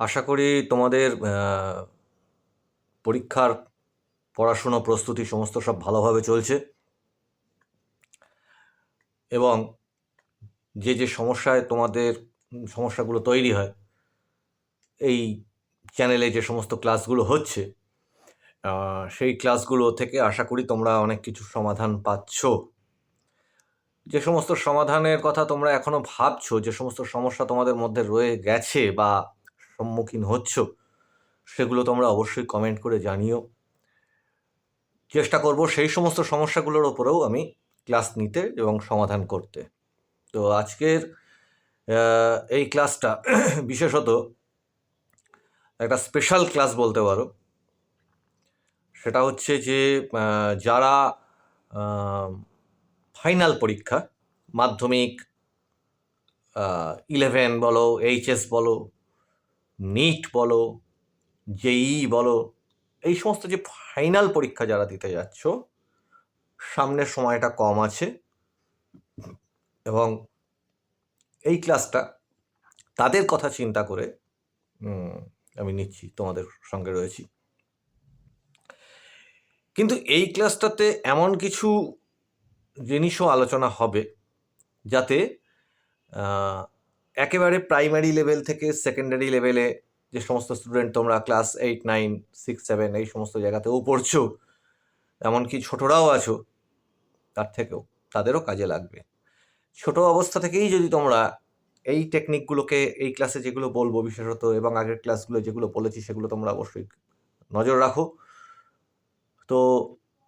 আশা করি তোমাদের পরীক্ষার পড়াশুনো প্রস্তুতি সমস্ত সব ভালোভাবে চলছে। এবং যে যে সমস্যায় তোমাদের সমস্যাগুলো তৈরি হয়, এই চ্যানেলে যে সমস্ত ক্লাসগুলো হচ্ছে সেই ক্লাসগুলো থেকে আশা করি তোমরা অনেক কিছু সমাধান পাচ্ছ। যে সমস্ত সমাধানের কথা তোমরা এখনও ভাবছ, যে সমস্ত সমস্যা তোমাদের মধ্যে রয়ে গেছে বা সম্মুখীন হচ্ছ, সেগুলো তোমরা অবশ্যই কমেন্ট করে জানিও। চেষ্টা করব সেই সমস্ত সমস্যাগুলোর ওপরেও আমি ক্লাস নিতে এবং সমাধান করতে। তো আজকের এই ক্লাসটা বিশেষত একটা স্পেশাল ক্লাস বলতে পারো। সেটা হচ্ছে যে যারা ফাইনাল পরীক্ষা, মাধ্যমিক ইলেভেন বলো এইচএস বলো নিট বলো জেই বলো, এই সমস্ত যে ফাইনাল পরীক্ষা যারা দিতে যাচ্ছ, সামনের সময়টা কম আছে এবং এই ক্লাসটা তাদের কথা চিন্তা করে আমি নিচ্ছি, তোমাদের সঙ্গে রয়েছি। কিন্তু এই ক্লাসটাতে এমন কিছু জিনিসও আলোচনা হবে যাতে একেবারে প্রাইমারি লেভেল থেকে সেকেন্ডারি লেভেলে যে সমস্ত স্টুডেন্ট তোমরা class eight nine six seven এই সমস্ত জায়গাতেও পড়ছো, এমনকি ছোটরাও আছো, তার থেকেও তাদেরও কাজে লাগবে। ছোট অবস্থা থেকেই যদি তোমরা এই টেকনিকগুলোকে এই ক্লাসে যেগুলো বলব বিশেষত এবং আগের ক্লাসগুলো যেগুলো বলেছি সেগুলো তোমরা অবশ্যই নজর রাখো। তো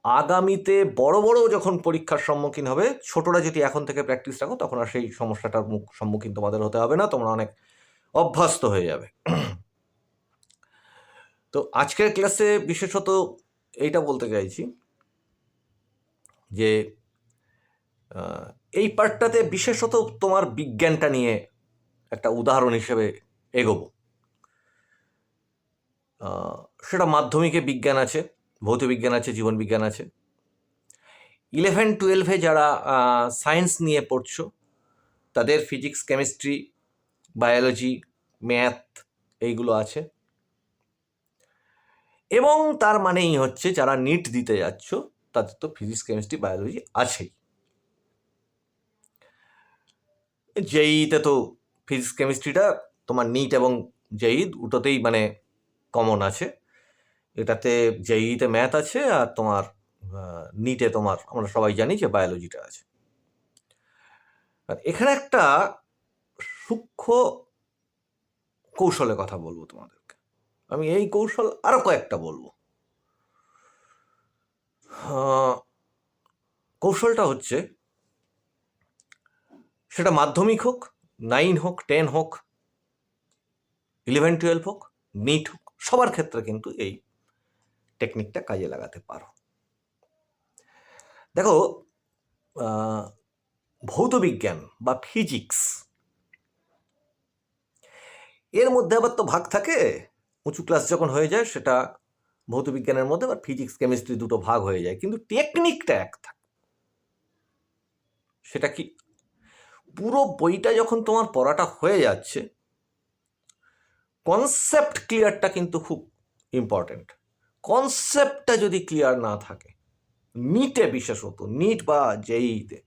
আগামীতে বড় বড় যখন পরীক্ষার সম্মুখীন হবে, ছোটরা যদি এখন থেকে প্র্যাকটিস রাখো, তখন আর সেই সমস্যাটার মুখ সম্মুখীন তোমাদের হতে হবে না, তোমরা অনেক অভ্যস্ত হয়ে যাবে। তো আজকের ক্লাসে বিশেষত এইটা বলতে চাইছি যে এই পার্টটাতে বিশেষত তোমার বিজ্ঞানটা নিয়ে একটা উদাহরণ হিসেবে এগোবো। সেটা মাধ্যমিকে বিজ্ঞান আছে ভৌত বিজ্ঞান আছে জীবন বিজ্ঞান আছে ইলেভেন টুয়েলভে যারা সায়েন্স নিয়ে পড়ছো, তাদের ফিজিক্স কেমিস্ট্রি বায়োলজি ম্যাথ এইগুলো আছে। এবং তার মানেই হচ্ছে যারা নিট দিতে যাচ্ছ, তাদের তো ফিজিক্স কেমিস্ট্রি বায়োলজি আছেই। জেইতে তো ফিজিক্স কেমিস্ট্রিটা তোমার নিট এবং জেই দুটোতেই মানে কমন আছে। এটাতে জেইতে ম্যাথ আছে আর তোমার নিটে তোমার, আমরা সবাই জানি যে বায়োলজিটা আছে। আর এখানে একটা সূক্ষ্ম কৌশলের কথা বলব তোমাদেরকে। আমি এই কৌশল আরও কয়েকটা বলব। কৌশলটা হচ্ছে, সেটা মাধ্যমিক হোক নাইন হোক টেন হোক ইলেভেন টুয়েলভ হোক নিট হোক, সবার ক্ষেত্রে কিন্তু এই টেকনিকটা কাজে লাগাতে পারো। দেখো ভৌতবিজ্ঞান বা ফিজিক্স এর মধ্যে আবার তো ভাগ থাকে। উঁচু ক্লাস যখন হয়ে যায়, সেটা ভৌতবিজ্ঞানের মধ্যে আবার ফিজিক্স কেমিস্ট্রি দুটো ভাগ হয়ে যায়। কিন্তু টেকনিকটা এক থাকে। সেটা কি? পুরো বইটা যখন তোমার পড়াটা হয়ে যাচ্ছে কনসেপ্ট ক্লিয়ারটা কিন্তু খুব ইম্পর্ট্যান্ট কনসেপ্টটা যদি ক্লিয়ার না থাকে নিটে বিশেষত নিট বা জেইতে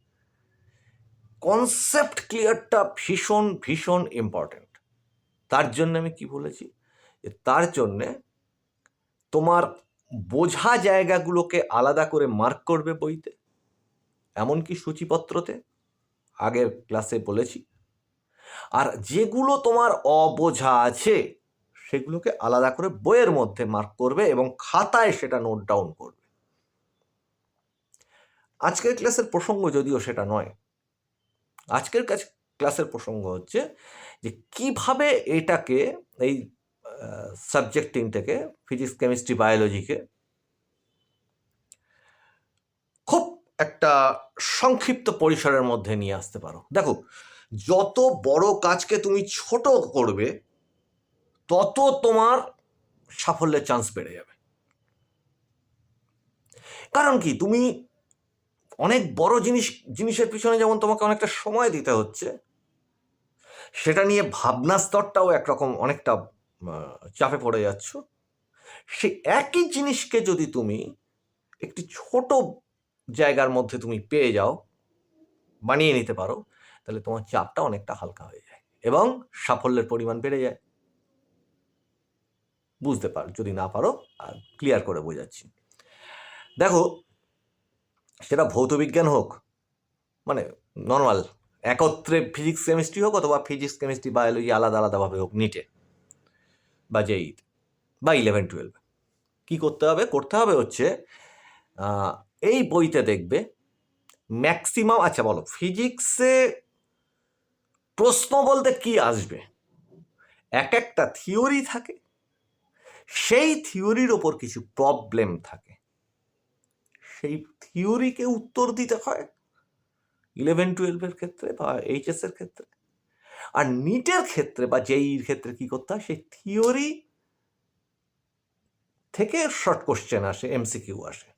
কনসেপ্ট ক্লিয়ারটা ভীষণ ভীষণ ইম্পর্ট্যান্ট তার জন্য আমি কি বলেছি? তার জন্যে তোমার বোঝা জায়গাগুলোকে আলাদা করে মার্ক করবে বইতে, এমনকি সূচিপত্রতে, আগের ক্লাসে বলেছি। আর যেগুলো তোমার অবোঝা আছে সেগুলোকে আলাদা করে বইয়ের মধ্যে মার্ক করবে এবং খাতায় সেটা নোট ডাউন করবে। আজকের ক্লাসের প্রসঙ্গ যদিও সেটা নয়, আজকের কাছে ক্লাসের প্রসঙ্গ হচ্ছে যে কীভাবে এটাকে এই সাবজেক্ট তিনটাকে ফিজিক্স কেমিস্ট্রি বায়োলজিকে খুব একটা সংক্ষিপ্ত পরিসরের মধ্যে নিয়ে আসতে পারো। দেখো, যত বড় কাজকে তুমি ছোট করবে তত তোমার সাফল্যের চান্স বেড়ে যাবে। কারণ কি? তুমি অনেক বড় জিনিস, জিনিসের পিছনে যেমন তোমাকে অনেকটা সময় দিতে হচ্ছে, সেটা নিয়ে ভাবনা স্তরটাও একরকম অনেকটা চাপে পড়ে যাচ্ছ। সে একই জিনিসকে যদি তুমি একটি ছোট জায়গার মধ্যে তুমি পেয়ে যাও, বানিয়ে নিতে পারো, তাহলে তোমার চাপটা অনেকটা হালকা হয়ে যায় এবং সাফল্যের পরিমাণ বেড়ে যায়। বুঝতে পারো, যদি না পারো, আর ক্লিয়ার করে বোঝাচ্ছি। দেখো, সেটা ভৌতবিজ্ঞান হোক মানে নর্মাল একত্রে ফিজিক্স কেমিস্ট্রি হোক অথবা ফিজিক্স কেমিস্ট্রি বায়োলজি আলাদা আলাদাভাবে হোক নিটে বা যেই, বা ইলেভেন টুয়েলভ কী করতে হবে? করতে হবে হচ্ছে এই বইতে দেখবে ম্যাক্সিমাম আচ্ছা বলো ফিজিক্সে প্রশ্ন বলতে কি আসবে? এক একটা থিওরি থাকে সেই থিওরির ওপর কিছু প্রবলেম থাকে। সেই থিওরিকে উত্তর দিতে হয় ইলেভেন টুয়েলভের ক্ষেত্রে বা এইচএস এর ক্ষেত্রে। আর নিটের ক্ষেত্রে বা জেইর ক্ষেত্রে কি করতে হয়? সেই থিওরি থেকে শর্ট কোশ্চেন আসে এমসিকিউ আসে।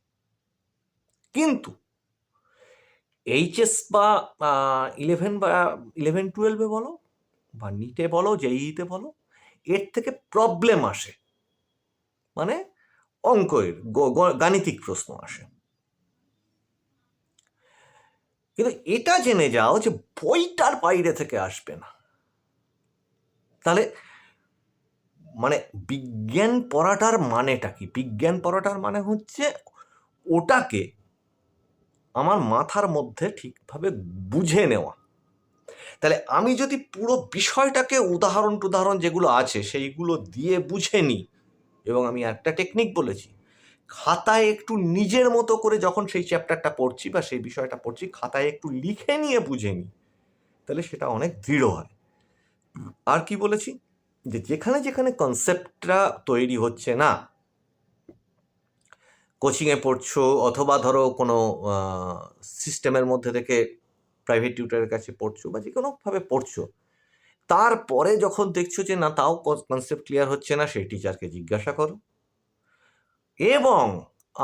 কিন্তু এইচএস বা ইলেভেন বা ইলেভেন টুয়েলভে বলো বা নিটে বলো জেইতে বলো, এর থেকে প্রবলেম আসে। মানে অঙ্কের গাণিতিক প্রশ্ন আসে। কিন্তু এটা জেনে যাও যে বইটার বাইরে থেকে আসবে না। তাহলে মানে বিজ্ঞান পড়াটার মানেটা কি? বিজ্ঞান পড়াটার মানে হচ্ছে ওটাকে আমার মাথার মধ্যে ঠিকভাবে বুঝে নেওয়া। তাহলে আমি যদি পুরো বিষয়টাকে উদাহরণ টুদাহরণ যেগুলো আছে সেইগুলো দিয়ে বুঝে নিই এবং আমি একটা টেকনিক বলেছি। খাতায় একটু নিজের মতো করে যখন সেই চ্যাপ্টারটা পড়ছি বা সেই বিষয়টা পড়ছি, খাতায় একটু লিখে নিয়ে বুঝে নিই, তাহলে সেটা অনেক দৃঢ় হয়। আর কি বলেছি? যে যেখানে যেখানে কনসেপ্টটা তৈরি হচ্ছে না কোচিংয়ে পড়ছো অথবা ধরো কোনো সিস্টেমের মধ্যে থেকে প্রাইভেট টিউটারের কাছে পড়ছো বা যে কোনোভাবে পড়ছো তারপরে যখন দেখছ যে না, তাও কনসেপ্ট ক্লিয়ার হচ্ছে না, সেই টিচারকে জিজ্ঞাসা করো। এবং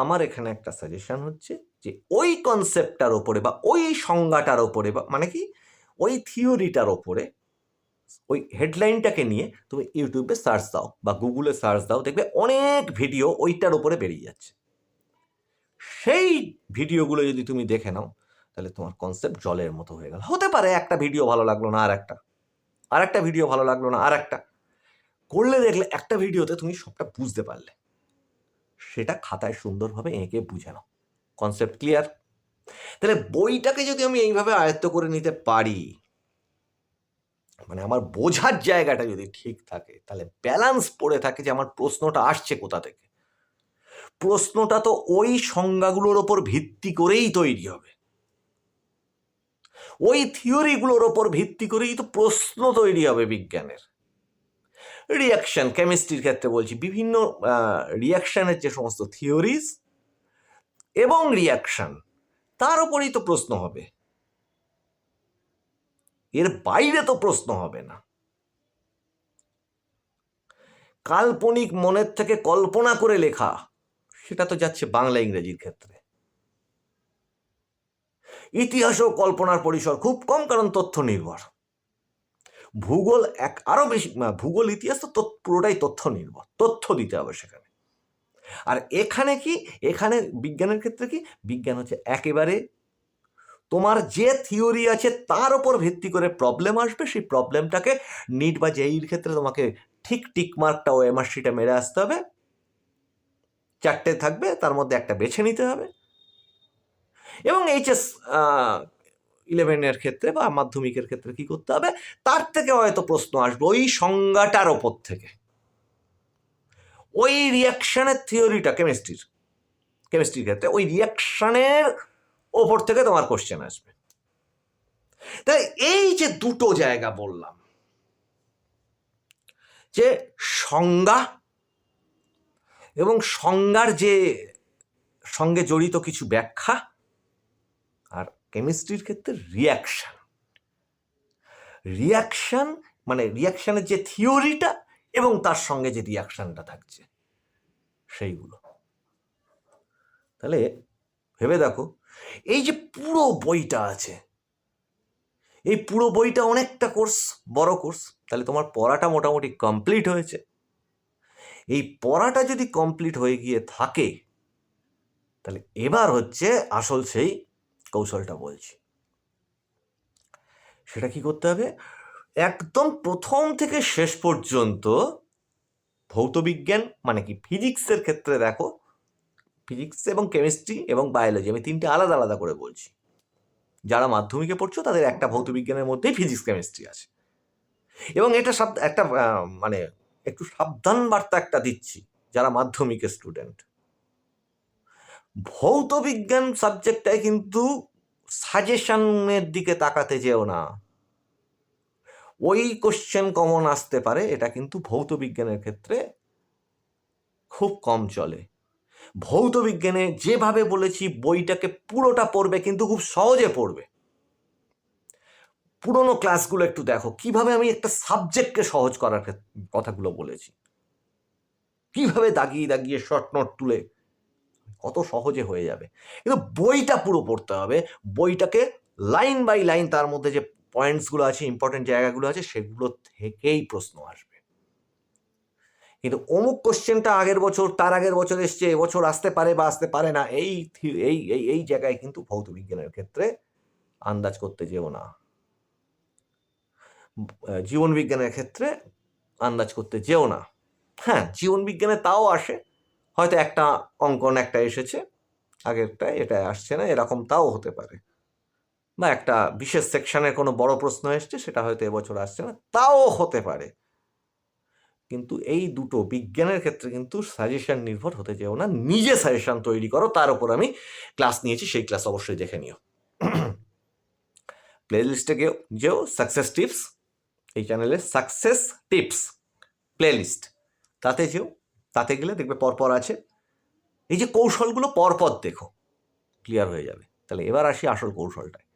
আমার এখানে একটা সাজেশন হচ্ছে যে, ওই কনসেপ্টটার ওপরে বা ওই সংজ্ঞাটার ওপরে বা মানে কি? ওই থিওরিটার ওপরে, ওই হেডলাইনটাকে নিয়ে তুমি ইউটিউবে সার্চ দাও বা গুগলে সার্চ দাও, দেখবে অনেক ভিডিও ওইটার ওপরে বেরিয়ে যাচ্ছে। সেই ভিডিওগুলো যদি তুমি দেখে নাও, তাহলে তোমার কনসেপ্ট জলের মতো হয়ে গেল। হতে পারে একটা ভিডিও ভালো লাগল না আর একটা। আর একটা ভিডিও ভালো লাগল না আর একটা করলে দেখলে একটা ভিডিওতে তুমি সবটা বুঝতে পারলে। সেটা খাতায় সুন্দরভাবে এঁকে বুঝে নাও। কনসেপ্ট ক্লিয়ার তাহলে বইটাকে যদি আমি এইভাবে আয়ত্ত করে নিতে পারি মানে আমার বোঝার জায়গাটা যদি ঠিক থাকে, তাহলে ব্যালেন্স পড়ে থাকে যে আমার প্রশ্নটা আসছে কোথা থেকে। প্রশ্নটা তো ওই সংজ্ঞাগুলোর ওপর ভিত্তি করেই তৈরি হবে। ওই থিওরিগুলোর ওপর ভিত্তি করেই তো প্রশ্ন তৈরি হবে বিজ্ঞানের। রিয়াকশন কেমিস্ট্রির ক্ষেত্রে বলছি, বিভিন্ন রিয়াকশানের যে সমস্ত থিওরিজ এবং রিয়াকশন তার উপরেই তো প্রশ্ন হবে। এর বাইরে তো প্রশ্ন হবে না। কাল্পনিক মনের থেকে কল্পনা করে লেখা, সেটা তো যাচ্ছে বাংলা ইংরেজির ক্ষেত্রে। ইতিহাসও কল্পনার পরিসর খুব কম, কারণ তথ্য নির্ভর। ভূগোল এক আরও বেশি ভূগোল, ইতিহাস তো পুরোটাই তথ্য নির্ভর, তথ্য দিতে হবে সেখানে। আর এখানে কি, এখানে বিজ্ঞানের ক্ষেত্রে কি, বিজ্ঞান হচ্ছে একেবারে তোমার যে থিওরি আছে তার উপর ভিত্তি করে প্রবলেম আসবে, সেই প্রবলেমটাকে নিট বা জেইর ক্ষেত্রে তোমাকে ঠিক টিক ও এমআরসিটা মেরে আসতে হবে। চারটে থাকবে, তার মধ্যে একটা বেছে নিতে হবে। এবং এইচএস ইলেভেনের ক্ষেত্রে বা মাধ্যমিকের ক্ষেত্রে কি করতে হবে? তার থেকে হয়তো প্রশ্ন আসবে, ওই সংজ্ঞাটার ওপর থেকে। ওই রিয়াকশানের থিওরিটা কেমিস্ট্রির কেমিস্ট্রির ক্ষেত্রে ওই রিয়াকশানের ওপর থেকে তোমার কোশ্চেন আসবে। তাই এই যে দুটো জায়গা বললাম, যে সংজ্ঞা এবং সংজ্ঞার যে সঙ্গে জড়িত কিছু ব্যাখ্যা কেমিস্ট্রির ক্ষেত্রে রিয়াকশান রিয়াকশান মানে রিয়াকশানের যে থিওরিটা এবং তার সঙ্গে যে রিয়াকশানটা থাকছে, সেইগুলো। তাহলে ভেবে দেখো, এই যে পুরো বইটা আছে, এই পুরো বইটা অনেকটা কোর্স বড় কোর্স তাহলে তোমার পড়াটা মোটামুটি কমপ্লিট হয়েছে। এই পড়াটা যদি কমপ্লিট হয়ে গিয়ে থাকে, তাহলে এবার হচ্ছে আসল সেই কৌশলটা বলছি। সেটা কি করতে হবে? একদম প্রথম থেকে শেষ পর্যন্ত ভৌতবিজ্ঞান মানে কি ফিজিক্সের ক্ষেত্রে দেখো ফিজিক্স এবং কেমিস্ট্রি এবং বায়োলজি আমি তিনটে আলাদা আলাদা করে বলছি। যারা মাধ্যমিকে পড়ছো তাদের একটা ভৌতবিজ্ঞানের মধ্যেই ফিজিক্স কেমিস্ট্রি আছে। এবং এটা সব, একটা মানে একটু সাবধান বার্তা একটা দিচ্ছি, যারা মাধ্যমিকের স্টুডেন্ট ভৌত বিজ্ঞান সাবজেক্টটায় কিন্তু সাজেশনের দিকে তাকাতে যেও না। ওই কোশ্চেন কমন আসতে পারে, এটা কিন্তু ভৌত বিজ্ঞানের ক্ষেত্রে খুব কম চলে। ভৌত বিজ্ঞানে যেভাবে বলেছি, বইটাকে পুরোটা পড়বে কিন্তু খুব সহজে পড়বে। পুরোনো ক্লাসগুলো একটু দেখো, কীভাবে আমি একটা সাবজেক্টকে সহজ করার কথাগুলো বলেছি। কীভাবে দাগিয়ে দাগিয়ে শর্ট নোট তুলে কত সহজে হয়ে যাবে। কিন্তু বইটা পুরো পড়তে হবে। বইটাকে লাইন বাই লাইন তার মধ্যে যে পয়েন্টসগুলো আছে ইম্পর্টেন্ট জায়গাগুলো আছে, সেগুলো থেকেই প্রশ্ন আসবে। কিন্তু অমুক কোশ্চেনটা আগের বছর, তার আগের বছর এসছে, এবছর আসতে পারে বা আসতে পারে না, এই এই এই এই জায়গায় কিন্তু ভৌত বিজ্ঞানের ক্ষেত্রে আন্দাজ করতে যেও না। জীবন বিজ্ঞানের ক্ষেত্রে আন্দাজ করতে যেও না। হ্যাঁ জীবন বিজ্ঞানে তাও আসে। হয়তো একটা অঙ্কন একটা এসেছে আগেরটা এটা আসছে না, এরকম তাও হতে পারে। বা একটা বিশেষ সেকশনের কোনো বড় প্রশ্ন এসছে, সেটা হয়তো এবছর আসছে না, তাও হতে পারে। কিন্তু এই দুটো বিজ্ঞানের ক্ষেত্রে কিন্তু সাজেশন নির্ভর হতে যেও না, নিজে সাজেশন তৈরি করো, তার উপর আমি ক্লাস নিয়েছি, সেই ক্লাস অবশ্যই দেখে নিও। প্লে লিস্টে গেও যেও সাকসেস টিপস এই চ্যানেলে সাকসেস টিপস প্লে লিস্ট তাতে যেও তাতে গেলে দেখবে পরপর আছে। এই যে কৌশলগুলো পরপর দেখো ক্লিয়ার হয়ে যাবে। তাহলে এবার আসি আসল কৌশলটায়।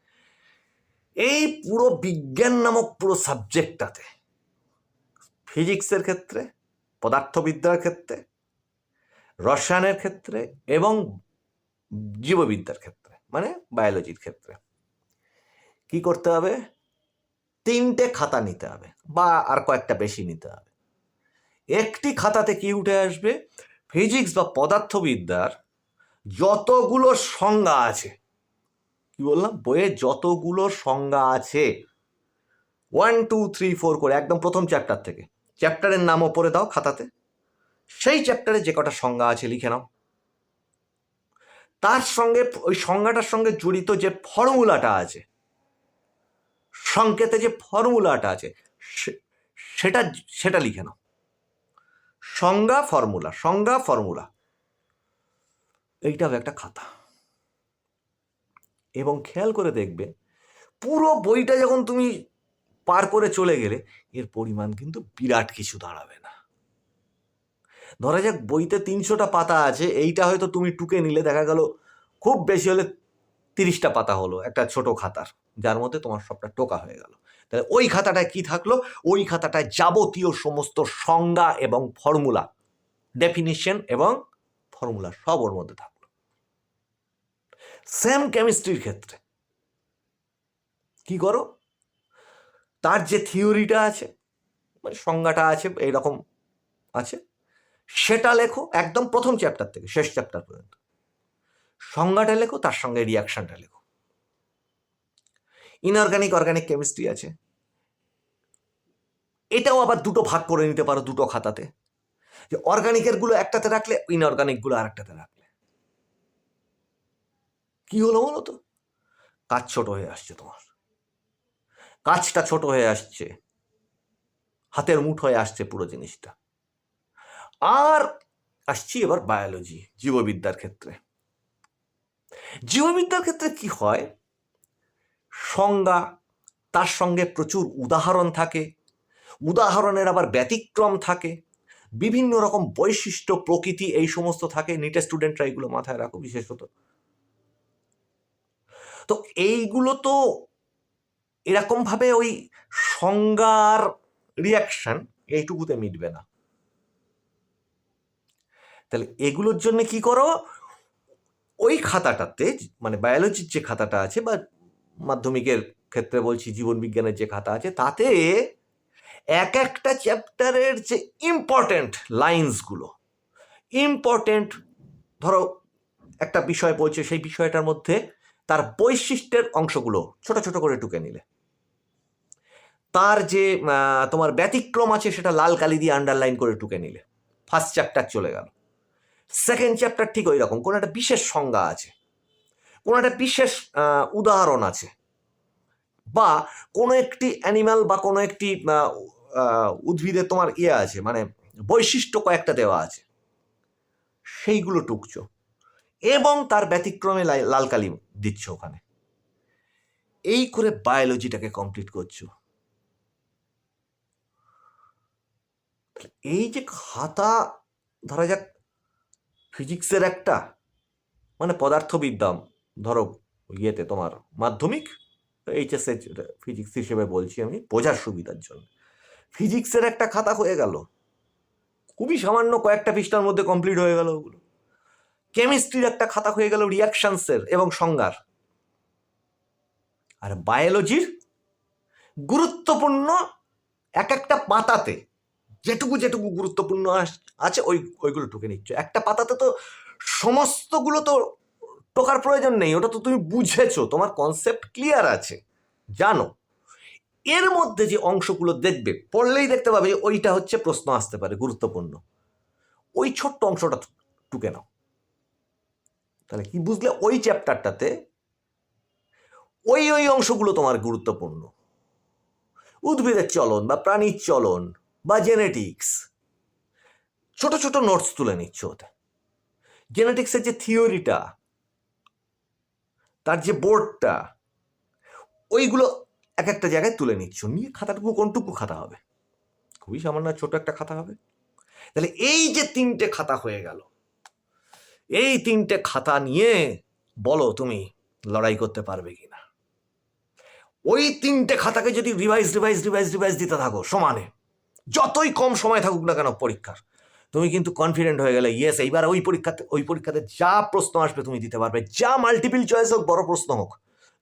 এই পুরো বিজ্ঞান নামক পুরো সাবজেক্টটাতে ফিজিক্সের ক্ষেত্রে, পদার্থবিদ্যার ক্ষেত্রে, রসায়নের ক্ষেত্রে এবং জীববিদ্যার ক্ষেত্রে মানে বায়োলজির ক্ষেত্রে, কি করতে হবে? তিনটে খাতা নিতে হবে বা আর কয়েকটা বেশি নিতে হবে। একটি খাতাতে কি উঠে আসবে? ফিজিক্স বা পদার্থবিদ্যার যতগুলো সংজ্ঞা আছে। কি বললাম? বইয়ে যতগুলো সংজ্ঞা আছে। ওয়ান টু থ্রি ফোর করে একদম প্রথম চ্যাপ্টার থেকে। চ্যাপ্টারের নাম ওপরে দাও খাতাতে। সেই চ্যাপ্টারে যে কটা সংজ্ঞা আছে লিখে নাও। তার সঙ্গে, ওই সংজ্ঞাটার সঙ্গে জড়িত যে ফর্মুলাটা আছে, সংকেতে যে ফর্মুলাটা আছে সেটা সেটা লিখে নাও। সংজ্ঞা ফর্মুলা সংজ্ঞা ফর্মুলা। এইটা হবে একটা খাতা। এবং খেয়াল করে দেখবে, পুরো বইটা যখন তুমি পার করে চলে গেলে, এর পরিমাণ কিন্তু বিরাট কিছু দাঁড়াবে না। ধরা যাক বইতে তিনশোটা পাতা আছে, এইটা হয়তো তুমি টুকে নিলে দেখা গেল খুব বেশি হলে তিরিশটা পাতা হলো একটা ছোট খাতার, যার মধ্যে তোমার সবটা টোকা হয়ে গেল। তাহলে ওই খাতাটায় কি থাকল? ওই খাতাটায় যাবতীয় সমস্ত সংজ্ঞা এবং ফর্মুলা ডেফিনিশন এবং ফর্মুলা সব ওর মধ্যে থাকল। সেম কেমিস্ট্রির ক্ষেত্রে কি করো? তার যে থিওরিটা আছে মানে সংজ্ঞাটা আছে, এইরকম আছে, সেটা লেখো একদম প্রথম চ্যাপ্টার থেকে, শেষ চ্যাপ্টার পর্যন্ত। সংজ্ঞাটা লেখো, তার সঙ্গে রিয়াকশনটা লেখো। ইনঅর্গানিক অর্গানিক কেমিস্ট্রি আছে। এটাও আবার দুটো ভাগ করে নিতে পারো দুটো খাতাতে। যে অর্গানিকেরগুলো একটাতে রাখলে ইনঅর্গানিকগুলো আরেকটাতে রাখলে। কি হলো বলো তো? কাজ ছোট হয়ে আসছে তোমার। কাজটা ছোট হয়ে আসছে। হাতের মুঠ হয়ে আসছে পুরো জিনিসটা। আর আসছি এবার বায়োলজি জীববিদ্যার ক্ষেত্রে। জীববিদ্যার ক্ষেত্রে কি হয়? সংজ্ঞা, তার সঙ্গে প্রচুর উদাহরণ থাকে, উদাহরণের আবার ব্যতিক্রম থাকে, বিভিন্ন রকম বৈশিষ্ট্য, প্রকৃতি এই সমস্ত থাকে নিটে স্টুডেন্টরা এইগুলো মাথায় রাখো বিশেষত। তো এইগুলো তো এরকমভাবে ওই সংজ্ঞার রিয়াকশন এইটুকুতে মিটবে না। তাহলে এগুলোর জন্য কি করো? ওই খাতাটাতে মানে বায়োলজির যে খাতাটা আছে বা মাধ্যমিকের ক্ষেত্রে বলছি জীবন বিজ্ঞানের যে খাতা আছে, তাতে এক একটা চ্যাপ্টারের যে ইম্পর্ট্যান্ট লাইন্সগুলো ইম্পর্ট্যান্ট ধরো একটা বিষয় বলছে, সেই বিষয়টার মধ্যে তার বৈশিষ্ট্যের অংশগুলো ছোট ছোট করে টুকে নিলে। তার যে তোমার ব্যতিক্রম আছে, সেটা লাল কালি দিয়ে আন্ডারলাইন করে টুকে নিলে। ফার্স্ট চ্যাপ্টার চলে গেল। সেকেন্ড চ্যাপ্টার ঠিক ওই রকম, কোনো একটা বিশেষ সংজ্ঞা আছে। কোনো একটা বিশেষ উদাহরণ আছে। বা কোনো একটি অ্যানিম্যাল বা কোনো একটি উদ্ভিদের তোমার ইয়ে আছে মানে বৈশিষ্ট্য কয়েকটা দেওয়া আছে। সেইগুলো টুকছো। এবং তার ব্যতিক্রমে লাল কালি দিচ্ছ ওখানে। এই করে বায়োলজিটাকে কমপ্লিট করছ। এই যে খাতা, ধরা যাক, ফিজিক্সের একটা মানে পদার্থবিদ্যা ধরো ইয়েতে তোমার মাধ্যমিক এইচএসএ ফিজিক্স হিসেবে বলছি আমি, বোঝার সুবিধার জন্য। ফিজিক্সের একটা খাতা হয়ে গেল। খুবই সামান্য কয়েকটা পৃষ্ঠার মধ্যে কমপ্লিট হয়ে গেল ওগুলো। কেমিস্ট্রির একটা খাতা হয়ে গেল রিয়াকশনসের এবং সংজ্ঞার। আর বায়োলজির গুরুত্বপূর্ণ এক একটা পাতাতে, যেটুকু যেটুকু গুরুত্বপূর্ণ আছে ওই, ওইগুলো টুকে নিচ্ছ। একটা পাতাতে তো সমস্তগুলো তো টোকার প্রয়োজন নেই, ওটা তো তুমি বুঝেছ, তোমার কনসেপ্ট ক্লিয়ার আছে। জানো, এর মধ্যে যে অংশগুলো দেখবে, পড়লেই দেখতে পাবে ওইটা হচ্ছে প্রশ্ন আসতে পারে, গুরুত্বপূর্ণ। ওই ছোট্ট অংশটা টুকে নাও। তাহলে কি বুঝলে? ওই চ্যাপ্টারটাতে ওই ওই অংশগুলো তোমার গুরুত্বপূর্ণ। উদ্ভিদের চলন বা প্রাণীর চলন বা জেনেটিক্স ছোট ছোট নোটস তুলে নিচ্ছ ওতে। জেনেটিক্সের যে থিওরিটা তার যে বোর্ডটা, ওইগুলো এক একটা জায়গায় তুলে নিচ্ছ। নিয়ে খাতাটুকু, কোনটুকু খাতা হবে? খুবই সামান্য ছোট একটা খাতা হবে। তাহলে এই যে তিনটে খাতা হয়ে গেল, এই তিনটে খাতা নিয়ে বলো তুমি লড়াই করতে পারবে কি না ওই তিনটে খাতাকে যদি রিভাইজ রিভাইজ রিভাইজ রিভাইজ দিতে থাকো সমানে, যতই কম সময় থাকুক না কেন পরীক্ষার তুমি কিন্তু কনফিডেন্ট হয়ে গেলে ইয়েস এইবার ওই পরীক্ষাতে ওই পরীক্ষাতে যা প্রশ্ন আসবে তুমি দিতে পারবে। যা মাল্টিপল চয়েস হোক, বড় প্রশ্ন হোক,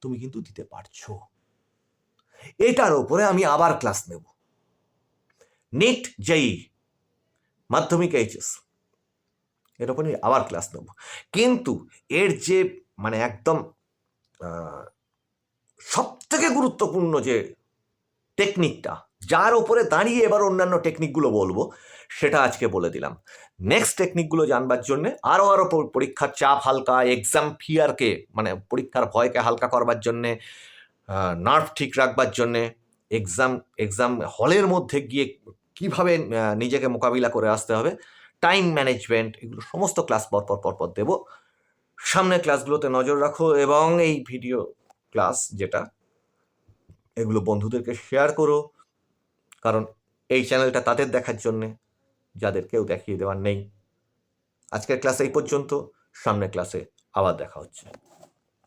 তুমি কিন্তু দিতে পারছ। এটার উপরে আমি আবার ক্লাস নেব। নিট জেই মাধ্যমিক এইচএস এর উপরে আবার ক্লাস নেব। কিন্তু এর যে মানে একদম সব থেকে গুরুত্বপূর্ণ যে টেকনিকটা যার ওপরে দাঁড়িয়ে এবার অন্যান্য টেকনিকগুলো বলব, সেটা আজকে বলে দিলাম। নেক্সট টেকনিকগুলো জানবার জন্যে আরও আরও পরীক্ষার চাপ হালকা এক্সাম ফিয়ারকে মানে পরীক্ষার ভয়কে হালকা করবার জন্যে নার্ভ ঠিক রাখবার জন্যে এক্সাম এক্সাম হলের মধ্যে গিয়ে কীভাবে নিজেকে মোকাবিলা করে আসতে হবে টাইম ম্যানেজমেন্ট এগুলো সমস্ত ক্লাস পরপর পরপর দেবো। সামনের ক্লাসগুলোতে নজর রাখো এবং এই ভিডিও ক্লাস যেটা, এগুলো বন্ধুদেরকে শেয়ার করো। কারণ এই চ্যানেলটা তাদের দেখার জন্যে যাদের কেউ দেখিয়ে দেওয়ার নেই। আজকের ক্লাস এই পর্যন্ত। সামনের ক্লাসে আবার দেখা হচ্ছে।